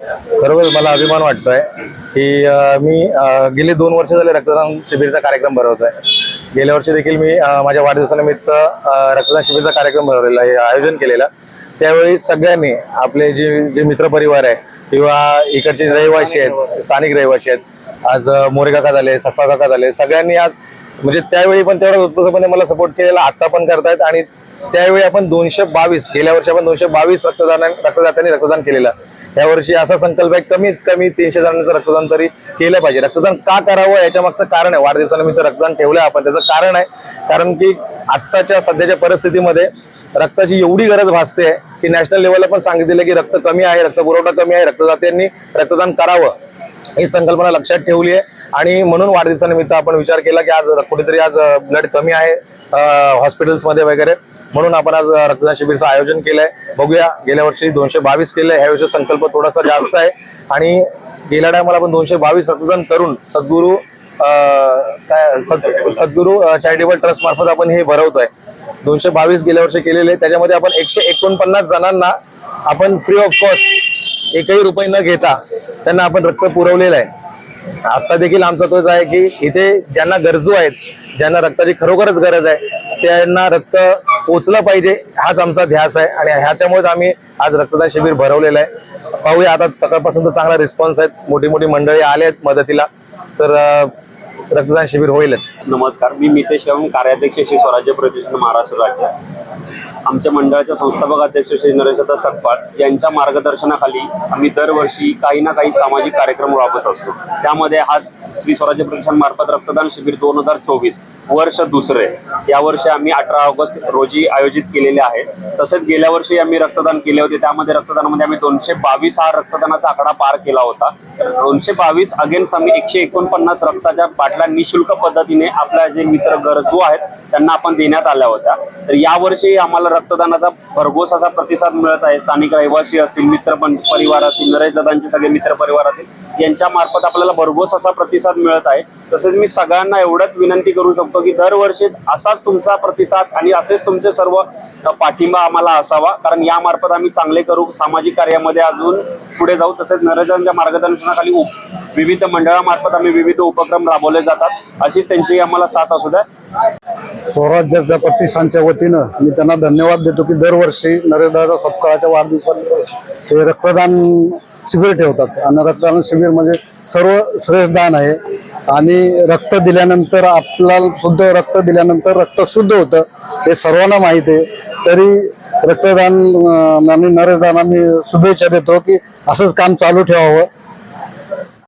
खरोखर मला अभिमान वाटतोय की मी गेले दोन वर्ष झाले रक्तदान शिबिरचा कार्यक्रम भरवतोय गेल्या वर्षी देखील मी माझ्या वाढदिवसानिमित्त रक्तदान शिबिरचा कार्यक्रम भरवलेला आहे आयोजन केलेला. त्यावेळी सगळ्यांनी आपले जे जे मित्रपरिवार आहे किंवा इकडचे रहिवासी आहेत स्थानिक रहिवासी आहेत आज अं, मोरे काका झाले सप्पा काका झाले सगळ्यांनी आज म्हणजे त्यावेळी पण तेवढा उत्स्फूर्तपणे मला सपोर्ट केलेला आता पण करतायत आणि त्यावेळी आपण दोनशे बावीस गेल्या वर्षी आपण दोनशे बावीस रक्तदान रक्तदात्यांनी रक्तदान केलेलं. त्यावर्षी असा संकल्प आहे कमीत कमी तीनशे जणांचं रक्तदान तरी केलं पाहिजे. रक्तदान का करावं याच्या मागचं कारण आहे. वाढदिवसानिमित्त रक्तदान ठेवलं आपण. त्याचं कारण आहे कारण की आत्ताच्या सध्याच्या परिस्थितीमध्ये रक्ताची एवढी गरज भासते की नॅशनल लेवलला पण सांगितलेलं की रक्त कमी आहे रक्त पुरवठा कमी आहे रक्तदात्यांनी रक्तदान करावं. ही संकल्पना लक्षात ठेवली आहे. आणि म्हणून वाढदिवसानिमित्त आपण विचार केला की आज कुठेतरी आज ब्लड कमी आहे हॉस्पिटल्समध्ये वगैरे. म्हणून आपण आज रक्तदान शिबिरचं आयोजन केलंय. बघूया गेल्या वर्षी दोनशे बावीस केलंय ह्या वर्षी संकल्प थोडासा जास्त आहे. आणि गेल्या टायमाला आपण दोनशे बावीस रक्तदान करून सद्गुरू काय सद्गुरू चॅरिटेबल ट्रस्ट मार्फत आपण हे भरवतोय. दोनशे बावीस गेल्या वर्षी केलेले त्याच्यामध्ये आपण एकशे एकोणपन्नास जणांना आपण फ्री ऑफ कॉस्ट एकही रुपये न घेता त्यांना आपण रक्त पुरवलेलं आहे. आता देखील आमचा तोच आहे की इथे ज्यांना गरजू आहेत ज्यांना रक्ताची खरोखरच गरज आहे त्यांना रक्त पोचलं पाहिजे हाच आमचा ध्यास आहे आणि ह्याच्यामुळेच आम्ही आज रक्तदान शिबिर भरवलेलं आहे. पाहूया आता सकाळपासून तर चांगला रिस्पॉन्स आहेत. मोठी मोठी मंडळी आले आहेत मदतीला. तर रक्तदान शिबिर होईलच. नमस्कार. मी मितेश शेवण कार्याध्यक्ष श्री स्वराज्य प्रतिष्ठान महाराष्ट्र राज्य. आमच्या मंडळाच्या संस्थापक अध्यक्ष श्री नरेशदा सकपाळ यांच्या मार्गदर्शनाखाली आम्ही दरवर्षी काही ना काही सामाजिक कार्यक्रम राबवत असतो. त्यामध्ये आज श्री स्वराज्य प्रतिष्ठानमार्फत रक्तदान शिबिर दोन हजार चोवीस वर्ष दुसरे. यावर्षी आम्ही अठरा ऑगस्ट रोजी आयोजित केलेले आहे. तसेच गेल्या वर्षी आम्ही रक्तदान केले होते. त्यामध्ये रक्तदानामध्ये आम्ही दोनशे बावीस हा रक्तदानाचा आकडा पार केला होता. दोनशे बावीस अगेन्स्ट आम्ही एकशे एकोणपन्नास रक्ताच्या बाटल्या निशुल्क पद्धतीने आपल्या जे मित्र गरजू आहेत त्यांना आपण देण्यात आल्या होत्या. तर यावर्षी आम्हाला रक्तदानाचा भरघोस असा प्रतिसाद मिळत आहे. स्थानिक रहिवासी असतील मित्र परिवार असतील नरेश दादांचे सगळे मित्र परिवार असतील यांच्या मार्फत आपल्याला भरघोस असा प्रतिसाद मिळत आहे. तसेच मी सगळ्यांना एवढंच विनंती करू शकतो की दरवर्षी असाच तुमचा प्रतिसाद आणि असेच तुमचे सर्व पाठिंबा आम्हाला असावा. कारण यामार्फत आम्ही चांगले करू. सामाजिक कार्यामध्ये अजून पुढे जाऊ. तसेच नरेशांच्या मार्गदर्शनाखाली विविध मंडळामार्फत आम्ही विविध उपक्रम राबवले जातात. अशीच त्यांची आम्हाला साथ असू द्या. स्वराज्याच्या प्रतिष्ठानच्या वतीनं मी त्यांना धन्यवाद देतो की दरवर्षी नरेंद्रदादा सपकाळाच्या वाढदिवसानिमित्त हे रक्तदान शिबिर ठेवतात. आणि रक्तदान शिबिर म्हणजे सर्व श्रेष्ठ दान आहे. आणि रक्त दिल्यानंतर आपल्याला शुद्ध रक्त दिल्यानंतर रक्त शुद्ध होतं हे सर्वांना माहीत आहे. तरी रक्तदान आणि नरेशदान आम्ही शुभेच्छा देतो की असंच काम चालू ठेवावं.